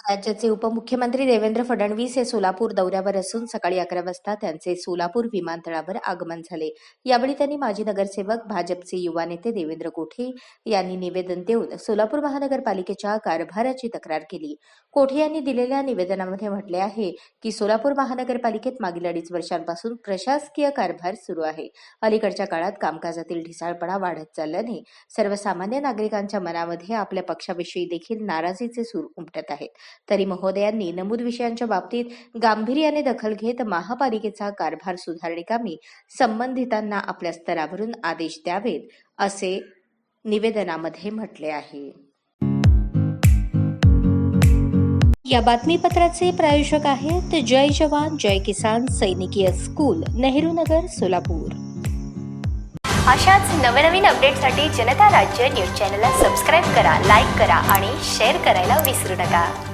राज्याचे उपमुख्यमंत्री देवेंद्र फडणवीस हे सोलापूर दौऱ्यावर असून सकाळी अकरा वाजता त्यांचे सोलापूर विमानतळावर आगमन झाले. यावेळी त्यांनी माजी नगरसेवक भाजपचे युवा नेते देवेंद्र कोठे यांनी निवेदन देऊन सोलापूर महानगरपालिकेच्या कारभाराची तक्रार केली. कोठे यांनी दिलेल्या निवेदनामध्ये म्हटले आहे की सोलापूर महानगरपालिकेत मागील अडीच वर्षांपासून प्रशासकीय कारभार सुरू आहे. अलीकडच्या काळात कामकाजातील ढिसाळपणा वाढत चालल्याने सर्वसामान्य नागरिकांच्या मनामध्ये आपल्या पक्षाविषयी देखील नाराजीचे सूर उमटत आहेत. तरी महोदयांनी नमूद विषयांच्या बाबतीत गांभीर्याने दखल घेत महापालिकेचा कारभार सुधारणेकामी संबंधितांना आपल्या स्तरावरून आदेश द्यावेत असे निवेदनामध्ये म्हटले आहे. या बातमीपत्राचे प्रायोजक आहेत जय जवान जय किसान सैनिकीय स्कूल नेहरू नगर सोलापूर. अशाच नवनवीन अपडेटसाठी जनता राज्य न्यूज चॅनलला सबस्क्राईब करा लाईक करा आणि शेअर करायला विसरू नका.